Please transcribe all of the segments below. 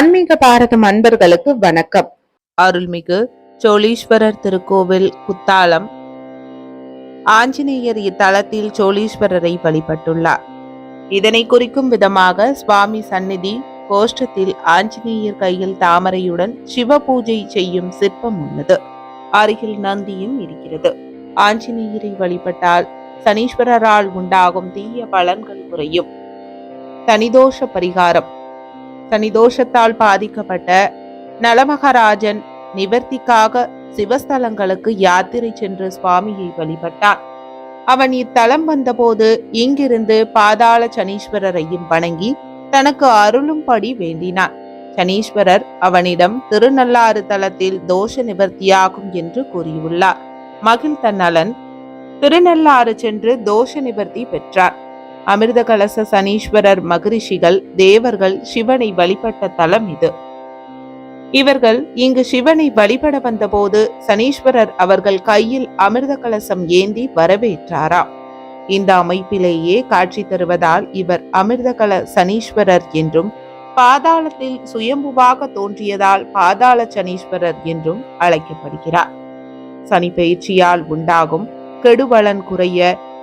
ஆன்மீக பாரதம் அன்பர்களுக்கு வணக்கம். அருள்மிகு சோழீஸ்வரர் திருக்கோவில் குத்தாலம். ஆஞ்சநேயர் இத்தலத்தில் சோழீஸ்வரரை வழிபட்டுள்ளார். இதனை குறிக்கும் விதமாக சுவாமி சந்நிதி கோஷ்டத்தில் ஆஞ்சநேயர் கையில் தாமரையுடன் சிவ பூஜை செய்யும் சிற்பம் உள்ளது. அருகில் நந்தியும் இருக்கிறது. ஆஞ்சநேயரை வழிபட்டால் சனீஸ்வரரால் உண்டாகும் தீய பலன்கள் குறையும். சனிதோஷ பரிகாரம். சனிதோஷத்தால் பாதிக்கப்பட்ட நலமகராஜன் நிவர்த்திக்காக சிவஸ்தலங்களுக்கு யாத்திரை சென்று சுவாமியை வழிபட்டான். அவன் இத்தலம் வந்தபோது இங்கிருந்து பாதாள சனீஸ்வரரையும் வணங்கி தனக்கு அருளும்படி வேண்டினான். சனீஸ்வரர் அவனிடம் திருநள்ளாறு தலத்தில் தோஷ நிவர்த்தியாகும் என்று கூறியுள்ளார். மகிழ்ந்த நலன் திருநள்ளாறு சென்று தோஷ நிவர்த்தி பெற்றார். அமிர்த கலச சனீஸ்வரர் மகரிஷிகள் தேவர்கள் சிவனை வழிபட்ட தலம் இது. இவர்கள் இங்கு சிவனை வழிபட வந்தபோது சனீஸ்வரர் அவர்கள் கையில் அமிர்த கலசம் ஏந்தி வரவேற்றாராம் இந்த அமைப்பிலேயே காட்சி தருவதால் இவர் அமிர்தகல சனீஸ்வரர் என்றும் பாதாளத்தில் சுயம்புவாக தோன்றியதால் பாதாள சனீஸ்வரர் என்றும் அழைக்கப்படுகிறார். சனி பயிற்சியால் உண்டாகும் கெடுபலன் குறைய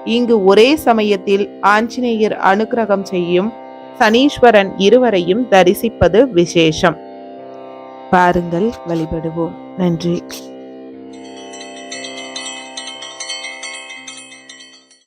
இங்கு ஒரே சமயத்தில் ஆஞ்சநேயர் அனுக்கிரகம் செய்யும் சனீஸ்வரன் இருவரையும் தரிசிப்பது விசேஷம். பாருங்கள் வழிபடுவோம். நன்றி.